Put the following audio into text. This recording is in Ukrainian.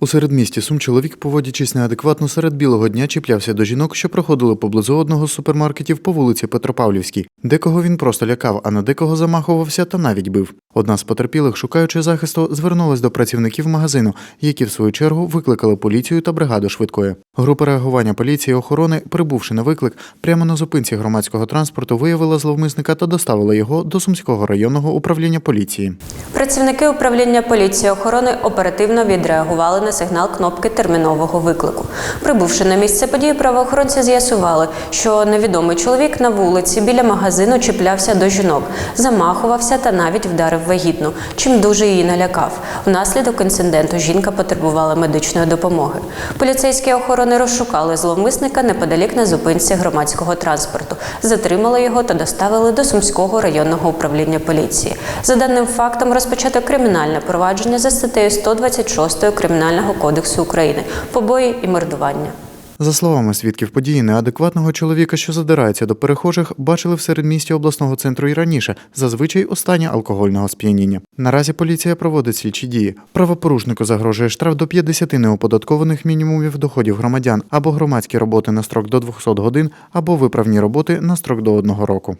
У середмісті Сум чоловік, поводячись неадекватно серед білого дня, чіплявся до жінок, що проходили поблизу одного з супермаркетів по вулиці Петропавлівській. Декого він просто лякав, а на декого замахувався та навіть бив. Одна з потерпілих, шукаючи захисту, звернулась до працівників магазину, які в свою чергу викликали поліцію та бригаду швидкої. Група реагування поліції охорони, прибувши на виклик, прямо на зупинці громадського транспорту виявила зловмисника та доставила його до Сумського районного управління поліції. Працівники управління поліції охорони оперативно відреагували на сигнал кнопки термінового виклику. Прибувши на місце події, правоохоронці з'ясували, що невідомий чоловік на вулиці біля магазину чіплявся до жінок, замахувався та навіть вдарив вагітну, чим дуже її налякав. Внаслідок інциденту жінка потребувала медичної допомоги. Поліцейські охорони розшукали зловмисника неподалік на зупинці громадського транспорту, затримали його та доставили до Сумського районного управління поліції. За даним фактом розпочато кримінальне провадження за статтею 126 Кримінального кодексу України побої і мордування. За словами свідків події, неадекватного чоловіка, що задирається до перехожих, бачили в середмісті обласного центру і раніше, зазвичай у стані алкогольного сп'яніння. Наразі поліція проводить слідчі дії. Правопорушнику загрожує штраф до 50 неоподаткованих мінімумів доходів громадян або громадські роботи на строк до 200 годин, або виправні роботи на строк до 1 року.